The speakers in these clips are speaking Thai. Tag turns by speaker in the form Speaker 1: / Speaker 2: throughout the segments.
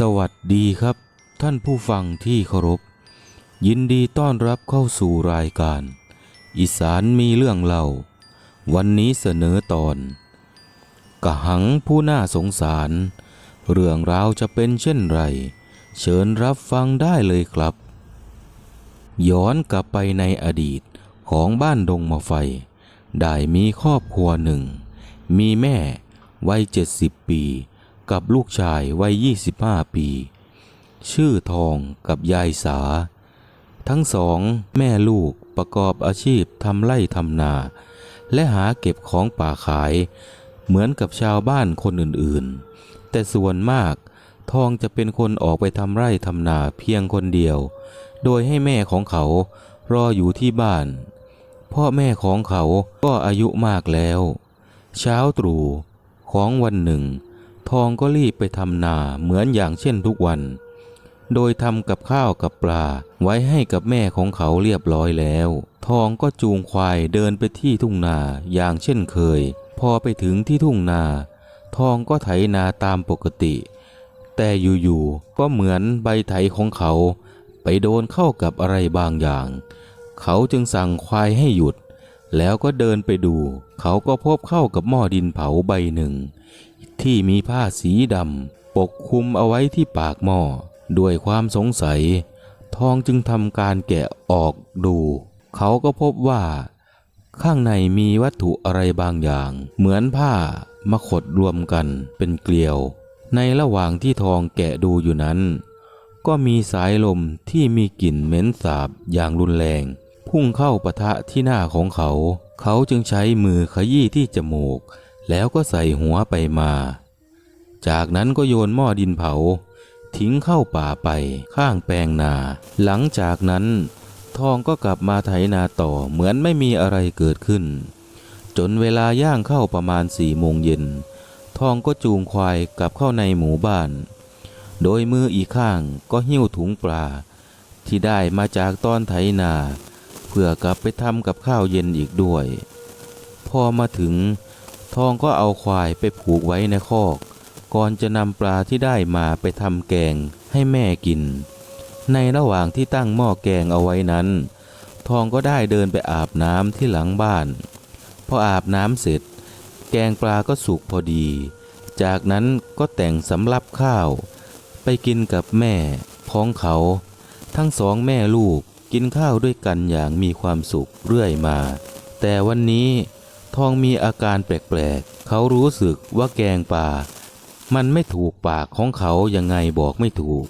Speaker 1: สวัสดีครับ ท่านผู้ฟังที่เคารพ ยินดีต้อนรับเข้าสู่รายการ อีสานมีเรื่องเล่า วันนี้เสนอตอนกะหังผู้น่าสงสาร เรื่องราวจะเป็นเช่นไร เชิญรับฟังได้เลยครับ ย้อนกลับไปในอดีตของบ้านดงมะไฟ ได้มีครอบครัวหนึ่ง มีแม่วัยเจ็ดสิบปี กับลูกชายวัยยี่สิบห้าปี ชื่อทองกับยายสา ทั้งสองแม่ลูกประกอบอาชีพทำไร่ทำนา และหาเก็บของป่าขาย เหมือนกับชาวบ้านคนอื่นๆ แต่ส่วนมากทองจะเป็นคนออกไปทำไร่ทำนาเพียงคนเดียว โดยให้แม่ของเขารออยู่ที่บ้าน พ่อแม่ของเขาก็อายุมากแล้ว เช้าตรู่ของวันหนึ่ง องก็รีบไปทำนาเหมือนอย่างเช่นทุกวัน โดยทำกับข้าวกับปลาไว้ให้กับแม่ของเขาเรียบร้อยแล้ว ทองก็จูงควายเดินไปที่ทุ่งนาอย่างเช่นเคย พอไปถึงที่ทุ่งนา ทองก็ไถนาตามปกติ แต่อยู่ๆก็เหมือนใบไถของเขา ไปโดนเข้ากับอะไรบางอย่าง เขาจึงสั่งควายให้หยุด แล้วก็เดินไปดู เขาก็พบเข้ากับหม้อดินเผาใบหนึ่ง ที่มีผ้าสีดำปกคลุมเอาไว้ที่ปากหม้อด้วยความสงสัย ทองจึงทำการแกะออกดู เขาก็พบว่า ข้างในมีวัตถุอะไรบางอย่าง เหมือนผ้ามาขดรวมกันเป็นเกลียว ในระหว่างที่ทองแกะดูอยู่นั้น ก็มีสายลมที่มีกลิ่นเหม็นสาบอย่างรุนแรง พุ่งเข้าปะทะที่หน้าของเขา เขาจึงใช้มือขยี้ที่จมูก แล้วก็ใส่หัวไปมา จากนั้นก็โยนหม้อดินเผา ทิ้งเข้าป่าไปข้างแปลงนา หลังจากนั้น ทองก็กลับมาไถนาต่อเหมือนไม่มีอะไรเกิดขึ้น จนเวลาย่างเข้าประมาณสี่โมงเย็น ทองก็จูงควายกลับเข้าในหมู่บ้าน โดยมืออีกข้างก็หิ้วถุงปลา ที่ได้มาจากตอนไถนา เพื่อกลับไปทำกับข้าวเย็นอีกด้วย พอมาถึง ทองก็เอาควายไปผูกไว้ในคอก ก่อนจะนำปลาที่ได้มาไปทำแกงให้แม่กิน ในระหว่างที่ตั้งหม้อแกงเอาไว้นั้น ทองก็ได้เดินไปอาบน้ำที่หลังบ้าน พออาบน้ำเสร็จ แกงปลาก็สุกพอดี จากนั้นก็แต่งสำรับข้าว ไปกินกับแม่ของเขา ทั้งสองแม่ลูกกินข้าวด้วยกันอย่างมีความสุขเรื่อยมา แต่วันนี้ ทองมีอาการแปลกๆ เขารู้สึกว่าแกงป่า มันไม่ถูกปากของเขายังไงบอกไม่ถูก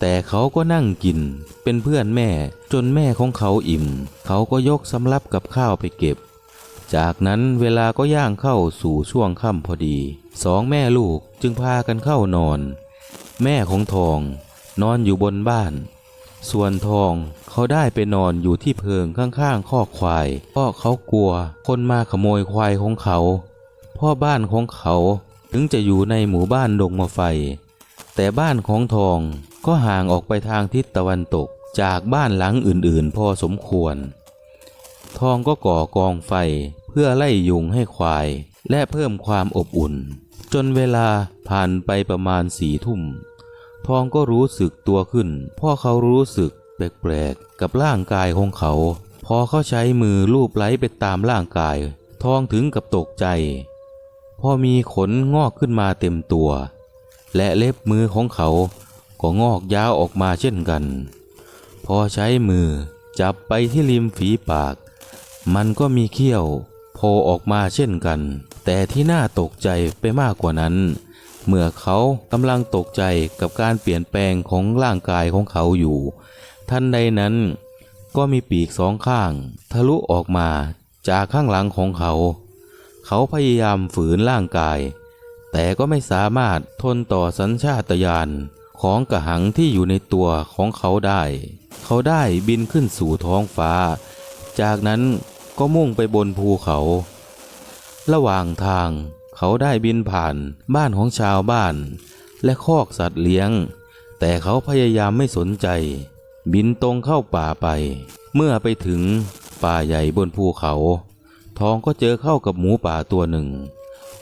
Speaker 1: แต่เขาก็นั่งกิน เป็นเพื่อนแม่จนแม่ของเขาอิ่ม เขาก็ยกสำรับกับข้าวไปเก็บ จากนั้นเวลาก็ย่างเข้าสู่ช่วงค่ำพอดี สองแม่ลูกจึงพากันเข้านอน แม่ของทอง นอนอยู่บนบ้าน ส่วนทองเขาได้ไปนอนอยู่ที่เพิงข้างๆข้อกควาย เพราะเขากลัวคนมาขโมยควายของเขา พ่อบ้านของเขาถึงจะอยู่ในหมู่บ้านดงมะไฟ แต่บ้านของทองก็ห่างออกไปทางทิศตะวันตกจากบ้านหลังอื่นๆ พอสมควร ทองก็ก่อกองไฟเพื่อไล่ยุงให้ควาย และเพิ่มความอบอุ่น จนเวลาผ่านไปประมาณสี่ทุ่ม ทองก็รู้สึกตัวขึ้น พ่อเขารู้สึกแปลกๆกับร่างกายของเขา พอเขาใช้มือลูบไล้ไปตามร่างกาย ทองถึงกับตกใจ พอมีขนงอกขึ้นมาเต็มตัว และเล็บมือของเขาก็งอกยาวออกมาเช่นกัน พอใช้มือจับไปที่ริมฝีปาก มันก็มีเขี้ยวโผล่ออกมาเช่นกัน แต่ที่น่าตกใจไปมากกว่านั้น เมื่อเขากำลังตกใจกับการเปลี่ยนแปลงของร่างกายของเขาอยู่ทันใดนั้นก็มีปีกสองข้าง ทะลุออกมาจากข้างหลังของเขา เขาพยายามฝืนร่างกาย แต่ก็ไม่สามารถทนต่อสัญชาตญาณของกระหังที่อยู่ในตัวของเขาได้ เขาได้บินขึ้นสู่ท้องฟ้า จากนั้นก็มุ่งไปบนภูเขา ระหว่างทาง เขาได้บินผ่านบ้านของชาวบ้าน และคอกสัตว์เลี้ยง แต่เขาพยายามไม่สนใจ บินตรงเข้าป่าไป เมื่อไปถึงป่าใหญ่บนภูเขา ทองก็เจอเข้ากับหมูป่าตัวหนึ่ง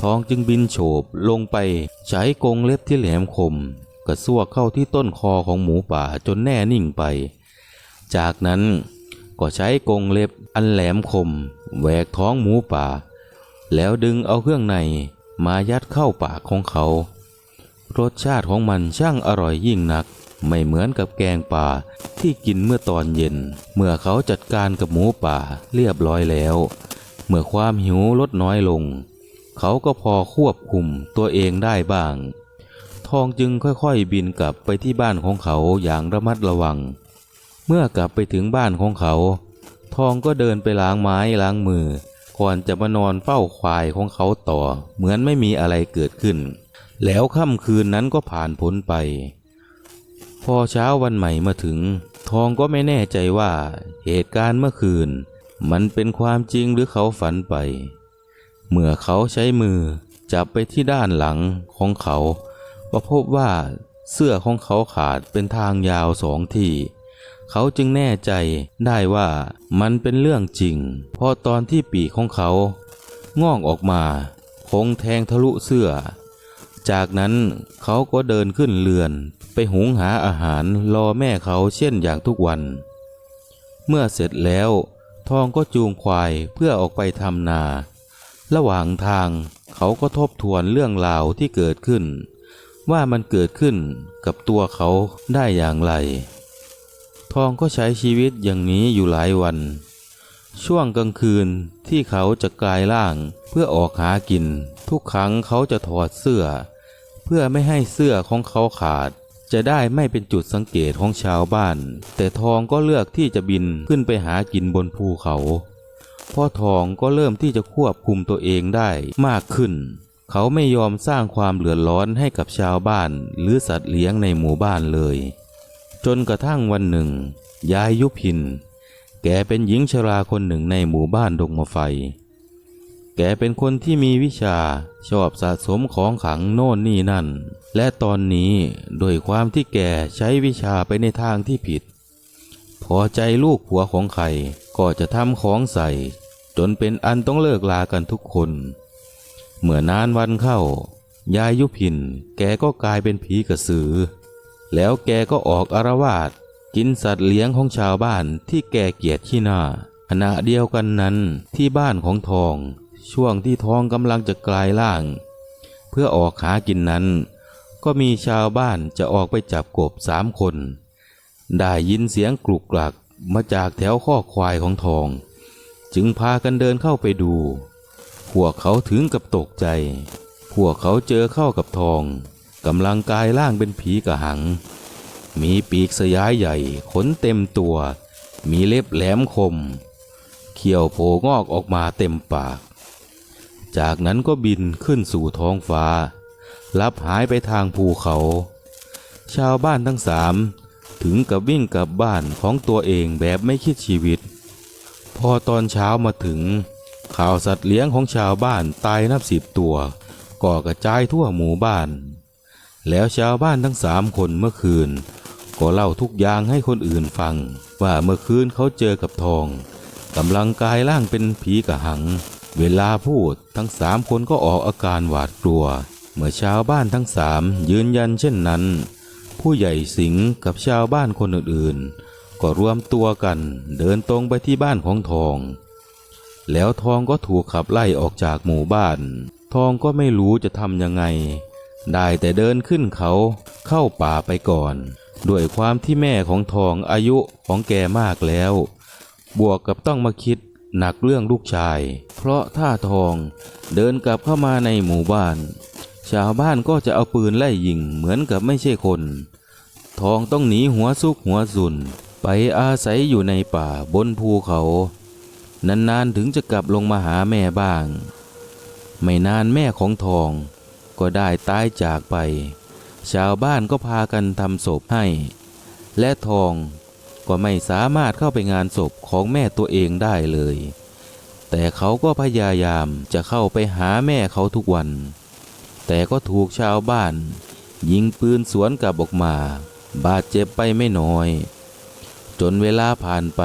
Speaker 1: ทองจึงบินโฉบลงไปใช้กรงเล็บที่แหลมคมกระซวกเข้าที่ต้นคอของหมูป่าจนแน่นิ่งไป จากนั้นก็ใช้กรงเล็บอันแหลมคมแหวกท้องหมูป่า แล้วดึงเอาเครื่องในมายัดเข้าปากของเขา รสชาติของมันช่างอร่อยยิ่งนัก ไม่เหมือนกับแกงป่าที่กินเมื่อตอนเย็น เมื่อเขาจัดการกับหมูป่าเรียบร้อยแล้ว เมื่อความหิวลดน้อยลง เขาก็พอควบคุมตัวเองได้บ้าง ทองจึงค่อยๆบินกลับไปที่บ้านของเขาอย่างระมัดระวัง เมื่อกลับไปถึงบ้านของเขา ทองก็เดินไปล้างไม้ล้างมือ ก่อนจะมานอนเฝ้าควายของเขาต่อ เหมือนไม่มีอะไรเกิดขึ้น แล้วค่ำคืนนั้นก็ผ่านพ้นไป พอเช้าวันใหม่มาถึง ทองก็ไม่แน่ใจว่า เหตุการณ์เมื่อคืน มันเป็นความจริงหรือเขาฝันไป เมื่อเขาใช้มือ จับไปที่ด้านหลังของเขา ก็พบว่าเสื้อของเขาขาดเป็นทางยาวสองที่ เขาจึงแน่ใจได้ว่ามันเป็นเรื่องจริง เพราะตอนที่ปีกของเขางอกออกมาคงแทงทะลุเสื้อ จากนั้นเขาก็เดินขึ้นเรือน ไปหุงหาอาหารรอแม่เขาเช่นอย่างทุกวัน เมื่อเสร็จแล้ว ทองก็จูงควายเพื่อออกไปทำนา ระหว่างทางเขาก็ทบทวนเรื่องราวที่เกิดขึ้น ว่ามันเกิดขึ้นกับตัวเขาได้อย่างไร ทองก็ใช้ชีวิตอย่างนี้อยู่หลายวัน ช่วงกลางคืนที่เขาจะกลายร่างเพื่อออกหากิน ทุกครั้งเขาจะถอดเสื้อ เพื่อไม่ให้เสื้อของเขาขาด จะได้ไม่เป็นจุดสังเกตของชาวบ้าน แต่ทองก็เลือกที่จะบินขึ้นไปหากินบนภูเขาพ่อทองก็เริ่มที่จะควบคุมตัวเองได้มากขึ้น เขาไม่ยอมสร้างความเดือดร้อนให้กับชาวบ้านหรือสัตว์เลี้ยงในหมู่บ้านเลย จนกระทั่งวันหนึ่ง ยายยุพิน แกเป็นหญิงชราคนหนึ่งในหมู่บ้านดงมะไฟ แกเป็นคนที่มีวิชาชอบสะสมของขลังโน่นนี่นั่น และตอนนี้โดยความที่แกใช้วิชาไปในทางที่ผิด พอใจลูกผัวของใครก็จะทำของใส่ จนเป็นอันต้องเลิกลากันทุกคน เมื่อนานวันเข้ายายยุพิน แกก็กลายเป็นผีกระสือ แล้วแกก็ออกอารวาสกินสัตว์เลี้ยงของชาวบ้านที่แกเกียดขี้หน้าขณะเดียวกันนั้นที่บ้านของทอง ช่วงที่ทองกำลังจะกลายร่าง เพื่อออกหากินนั้น ก็มีชาวบ้านจะออกไปจับกบสามคน ได้ยินเสียงกรุกกลักมาจากแถวข้อควายของทอง จึงพากันเดินเข้าไปดู พวกเขาถึงกับตกใจ พวกเขาเจอเข้ากับทอง กำลังกายร่างเป็นผีกระหัง มีปีกสยายใหญ่ ขนเต็มตัว มีเล็บแหลมคม เขี้ยวโผล่งอกออกมาเต็มปาก จากนั้นก็บินขึ้นสู่ท้องฟ้า ลับหายไปทางภูเขา ชาวบ้านทั้งสามถึงกับวิ่งกลับบ้านของตัวเองแบบไม่คิดชีวิต พอตอนเช้ามาถึง ข่าวสัตว์เลี้ยงของชาวบ้านตายนับสิบตัว ก่อกระจายทั่วหมู่บ้าน แล้วชาวบ้านทั้งสามคนเมื่อคืน ก็เล่าทุกอย่างให้คนอื่นฟัง ว่าเมื่อคืนเขาเจอกับทองกำลังกายร่างเป็นผีกระหัง เวลาพูดทั้งสามคนก็ออกอาการหวาดกลัว เมื่อชาวบ้านทั้งสามยืนยันเช่นนั้น ผู้ใหญ่สิงห์กับชาวบ้านคนอื่นๆ ก็รวมตัวกันเดินตรงไปที่บ้านของทอง แล้วทองก็ถูกขับไล่ออกจากหมู่บ้าน ทองก็ไม่รู้จะทำยังไง ได้แต่เดินขึ้นเขาเข้าป่าไปก่อน ด้วยความที่แม่ของทองอายุของแกมากแล้ว บวกกับต้องมาคิดหนักเรื่องลูกชาย เพราะถ้าทองเดินกลับเข้ามาในหมู่บ้าน ชาวบ้านก็จะเอาปืนไล่ยิงเหมือนกับไม่ใช่คน ทองต้องหนีหัวซุกหัวสุน ไปอาศัยอยู่ในป่าบนภูเขา นานๆถึงจะกลับลงมาหาแม่บ้าง ไม่นานแม่ของทอง ก็ได้ตายจากไป ชาวบ้านก็พากันทำศพให้ และทองก็ไม่สามารถเข้าไปงานศพของแม่ตัวเองได้เลย แต่เขาก็พยายามจะเข้าไปหาแม่เขาทุกวัน แต่ก็ถูกชาวบ้าน ยิงปืนสวนกลับออกมา บาดเจ็บไปไม่น้อย จนเวลาผ่านไป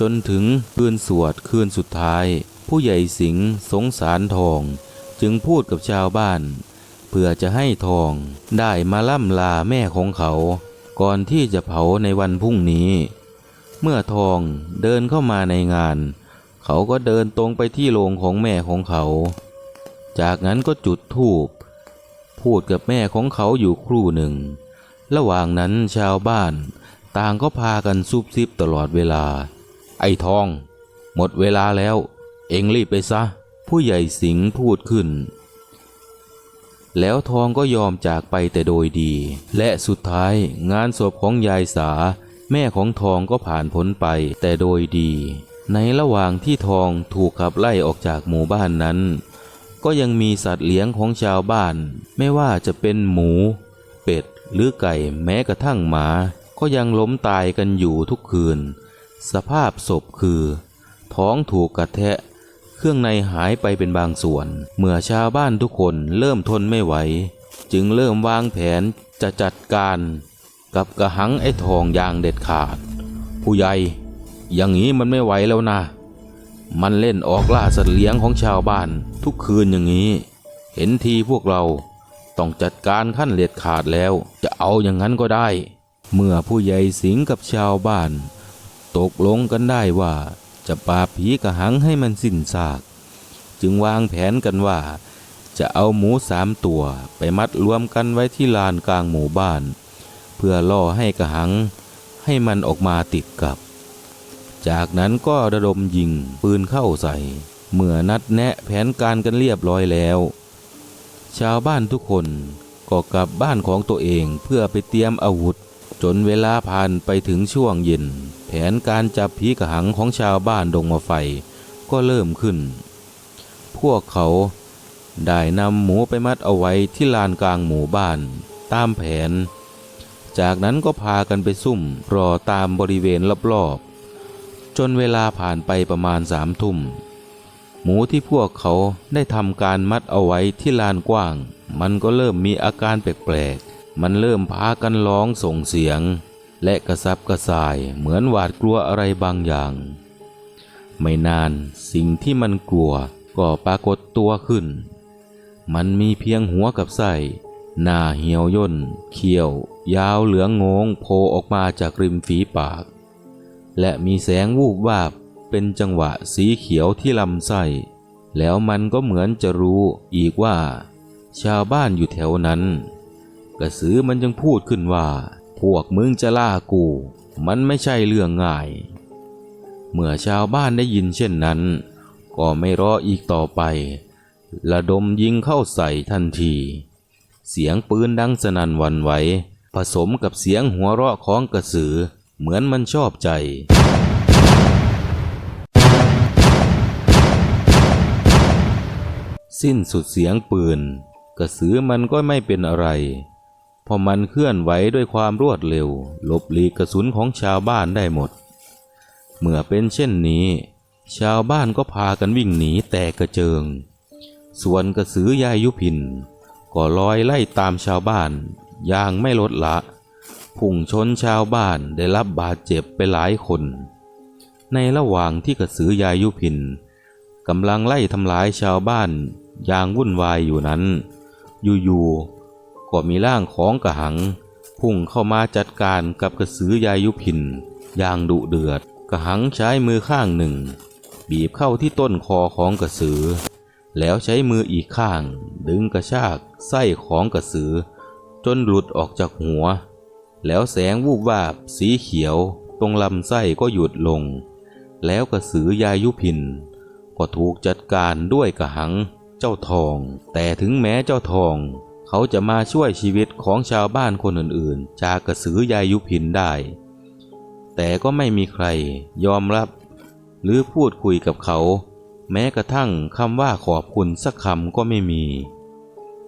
Speaker 1: จนถึงคืนสวดคืนสุดท้าย ผู้ใหญ่สิงห์สงสารทอง จึงพูดกับชาวบ้าน พพื่อจะให้ทองได้มาล่ำลาแม่ของเขา ก่อนที่จะเผาในวันพรุ่งนี้ เมื่อทองเดินเข้ามาในงาน เขาก็เดินตรงไปที่โรงของแม่ของเขา จากนั้นก็จุดธูป พูดกับแม่ของเขาอยู่ครู่หนึ่ง ระหว่างนั้นชาวบ้าน ต่างก็พากันซุบซิบตลอดเวลา ไอ้ทอง หมดเวลาแล้ว เอ็งรีบไปซะ ผู้ใหญ่สิงพูดขึ้น แล้วทองก็ยอมจากไปแต่โดยดี และสุดท้ายงานศพของยายสา แม่ของทองก็ผ่านพ้นไปแต่โดยดี ในระหว่างที่ทองถูกขับไล่ออกจากหมู่บ้านนั้น ก็ยังมีสัตว์เลี้ยงของชาวบ้าน ไม่ว่าจะเป็นหมู เป็ด หรือไก่แม้กระทั่งหมา ก็ยังล้มตายกันอยู่ทุกคืน สภาพศพคือ ท้องถูกกระแทะ เครื่องในหายไปเป็นบางส่วน เมื่อชาวบ้านทุกคนเริ่มทนไม่ไหว จึงเริ่มวางแผนจะจัดการกับกระหังไอ้ทองอย่างเด็ดขาด ผู้ใหญ่ อย่างนี้มันไม่ไหวแล้วนะ มันเล่นออกล่าสัตว์เลี้ยงของชาวบ้านทุกคืนอย่างนี้ เห็นทีพวกเราต้องจัดการขั้นเด็ดขาดแล้ว จะเอาอย่างนั้นก็ได้ เมื่อผู้ใหญ่สิงกับชาวบ้าน ตกลงกันได้ว่า จะปราบผีกระหังให้มันสิ้นซาก จึงวางแผนกันว่า จะเอาหมูสามตัวไปมัดรวมกันไว้ที่ลานกลางหมู่บ้าน เพื่อล่อให้กระหัง ให้มันออกมาติดกับ จากนั้นก็ระดมยิงปืนเข้าใส่ เมื่อนัดแนะแผนการกันเรียบร้อยแล้ว ชาวบ้านทุกคนก็กลับบ้านของตัวเองเพื่อไปเตรียมอาวุธ จนเวลาผ่านไปถึงช่วงเย็น นการจับผีกระหังของชาวบ้านดงมาไฟก็เริ่มขึ้น พวกเขาได้นำหมูไปมัดเอาไว้ที่ลานกลางหมู่บ้านตามแผน จากนั้นก็พากันไปซุ่มรอตามบริเวณรอบๆ จนเวลาผ่านไปประมาณสามทุ่ม หมูที่พวกเขาได้ทำการมัดเอาไว้ที่ลานกว้าง มันก็เริ่มมีอาการแปลกๆ มันเริ่มพากันร้องส่งเสียง และกระซับกระส่ายเหมือนหวาดกลัวอะไรบางอย่าง ไม่นานสิ่งที่มันกลัวก็ปรากฏตัวขึ้น มันมีเพียงหัวกับไส้หน้าเหี่ยวย่น เขี้ยว ยาวเหลืองงงโผล่ออกมาจากริมฝีปาก และมีแสงวูบวาบเป็นจังหวะสีเขียวที่ลำไส้แล้วมันก็เหมือนจะรู้อีกว่า ชาวบ้านอยู่แถวนั้น กระสือมันยังพูดขึ้นว่า พวกมึงจะล่ากู มันไม่ใช่เรื่องง่าย เมื่อชาวบ้านได้ยินเช่นนั้น ก็ไม่รออีกต่อไประดมยิงเข้าใส่ทันที เสียงปืนดังสนั่นวันไหว ผสมกับเสียงหัวเราะของกระสือ เหมือนมันชอบใจสิ้นสุดเสียงปืน กระสือมันก็ไม่เป็นอะไร เพราะมันเคลื่อนไหวด้วยความรวดเร็ว หลบหลีกกระสุนของชาวบ้านได้หมด เมื่อเป็นเช่นนี้ ชาวบ้านก็พากันวิ่งหนีแตกกระเจิง ส่วนกระสือยายยุพิน ก็ลอยไล่ตามชาวบ้านอย่างไม่ลดละพุ่งชนชาวบ้านได้รับบาดเจ็บไปหลายคน ในระหว่างที่กระสือยายยุพินกำลังไล่ทำลายชาวบ้านอย่างวุ่นวายอยู่นั้น อยู่ๆ ก็มีร่างของกระหัง พุ่งเข้ามาจัดการกับกระสือยายยุพินอย่างดุเดือด กระหังใช้มือข้างหนึ่ง บีบเข้าที่ต้นคอของกระสือ แล้วใช้มืออีกข้าง ดึงกระชากไส้ของกระสือ จนหลุดออกจากหัว แล้วแสงวูบวาบสีเขียวตรงลำไส้ก็หยุดลง แล้วกระสือยายุพินก็ถูกจัดการด้วยกระหังเจ้าทอง แต่ถึงแม้เจ้าทอง เขาจะมาช่วยชีวิตของชาวบ้านคนอื่นๆ จากกระสือยายุพินได้ แต่ก็ไม่มีใครยอมรับ หรือพูดคุยกับเขา แม้กระทั่งคำว่าขอบคุณสักคำก็ไม่มี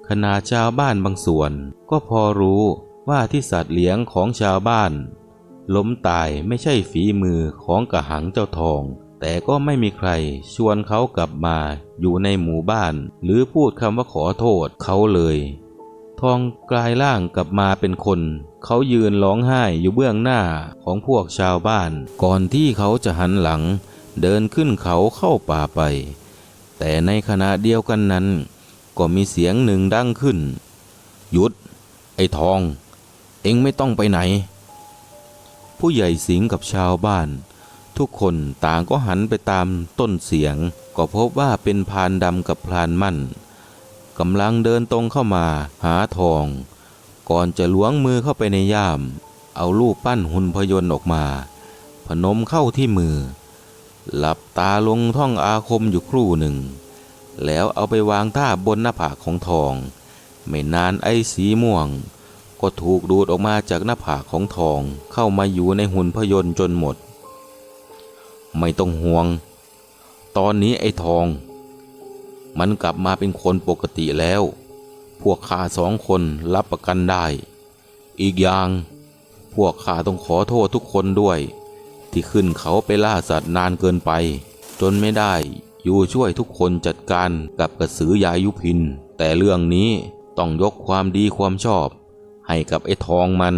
Speaker 1: ขณะชาวบ้านบางส่วนก็พอรู้ว่าที่สัตว์เลี้ยงของชาวบ้าน ล้มตายไม่ใช่ฝีมือของกระหังเจ้าทอง แต่ก็ไม่มีใครชวนเขากลับมาอยู่ในหมู่บ้าน หรือพูดคำว่าขอโทษเขาเลย ทองกลายร่างกลับมาเป็นคน เขายืนร้องไห้อยู่เบื้องหน้าของพวกชาวบ้าน ก่อนที่เขาจะหันหลัง เดินขึ้นเขาเข้าป่าไป แต่ในขณะเดียวกันนั้น ก็มีเสียงหนึ่งดังขึ้น หยุด ไอ้ทอง เอ็งไม่ต้องไปไหน ผู้ใหญ่สิงห์กับชาวบ้าน ทุกคนต่างก็หันไปตามต้นเสียง ก็พบว่าเป็นพานดำกับพานมั่น กำลังเดินตรงเข้ามาหาทอง ก่อนจะล้วงมือเข้าไปในย่าม เอารูปปั้นหุ่นพยนต์ออกมา พนมเข้าที่มือ หลับตาลงท่องอาคมอยู่ครู่หนึ่ง แล้วเอาไปวางท่าบนหน้าผากของทอง ไม่นานไอ้สีม่วง ก็ถูกดูดออกมาจากหน้าผากของทองเข้ามาอยู่ในหุ่นพยนต์จนหมด ไม่ต้องห่วง ตอนนี้ไอ้ทอง มันกลับมาเป็นคนปกติแล้ว พวกข้าสองคนรับประกันได้ อีกอย่าง พวกข้าต้องขอโทษทุกคนด้วย ที่ขึ้นเขาไปล่าสัตว์นานเกินไป จนไม่ได้อยู่ช่วยทุกคนจัดการกับกระสือยายุพิน แต่เรื่องนี้ต้องยกความดีความชอบ ให้กับไอ้ทองมัน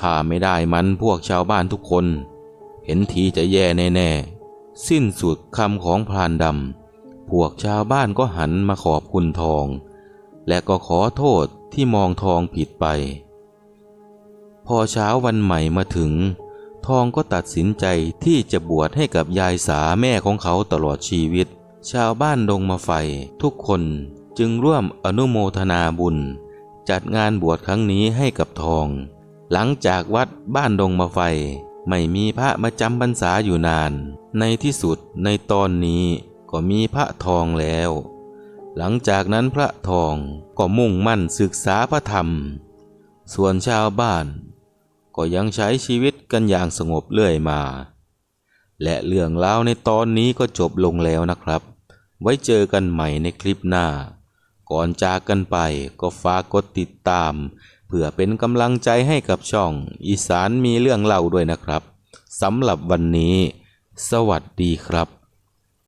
Speaker 1: ถ้าไม่ได้มันพวกชาวบ้านทุกคน เห็นทีจะแย่แน่ๆ สิ้นสุดคำของพรานดำ พวกชาวบ้านก็หันมาขอบคุณทอง และก็ขอโทษที่มองทองผิดไป พอเช้าวันใหม่มาถึง ทองก็ตัดสินใจที่จะบวชให้กับยายสาแม่ของเขาตลอดชีวิต ชาวบ้านดงมาไฟทุกคนจึงร่วมอนุโมทนาบุญ จัดงานบวชครั้งนี้ให้กับทอง หลังจากวัดบ้านดงมาไฟ ไม่มีพระมาจำพรรษาอยู่นาน ในที่สุดในตอนนี้ ก็มีพระทองแล้ว หลังจากนั้นพระทองก็มุ่งมั่นศึกษาพระธรรม ส่วนชาวบ้าน ก็ยังใช้ชีวิตกันอย่างสงบเรื่อยมา และเรื่องราวในตอนนี้ก็จบลงแล้วนะครับ ไว้เจอกันใหม่ในคลิปหน้า ก่อนจากกันไปก็ฝากกดติดตาม เพื่อเป็นกำลังใจให้กับช่อง อีสานมีเรื่องเล่าด้วยนะครับสำหรับวันนี้ สวัสดีครับ